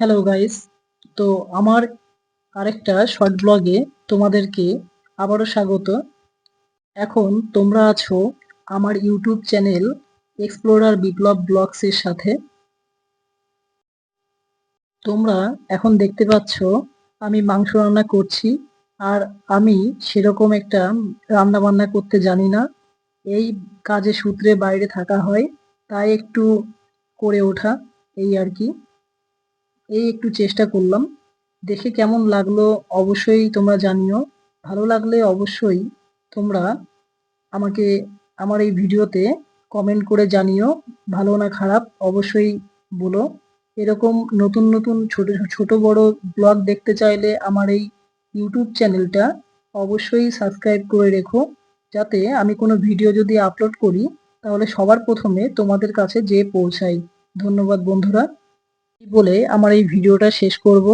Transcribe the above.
Hello guys তো আমার আরেকটা শর্ট ব্লগে তোমাদেরকে আবারও স্বাগত। এখন তোমরা আছো আমার ইউটিউব চ্যানেল এক্সপ্লোরার বিপ্লব ব্লগসের সাথে। তোমরা এখন দেখতে পাচ্ছ, আমি মাংস রান্না করছি আর আমি সেরকম একটা রান্না বান্না করতে জানি না। এই কাজে সূত্রে বাইরে থাকা হয়, তাই একটু করে ওঠা, এই আর কি। এই একটু চেষ্টা করলাম। দেখে কেমন লাগল অবশ্যই তোমরা জানিও। ভালো লাগলে অবশ্যই তোমরা আমাকে, আমার এই ভিডিওতে কমেন্ট করে জানিও। ভালো না খারাপ অবশ্যই বলো। এরকম নতুন নতুন ছোট ছোট বড় ব্লগ দেখতে চাইলে আমার এই ইউটিউব চ্যানেলটা অবশ্যই সাবস্ক্রাইব করে রেখো। যাতে আমি কোনো ভিডিও যদি আপলোড করি, তাহলে সবার প্রথমে তোমাদের কাছে যেয়ে পৌঁছাই। ধন্যবাদ বন্ধুরা। বলে আমার এই ভিডিওটা শেষ করব।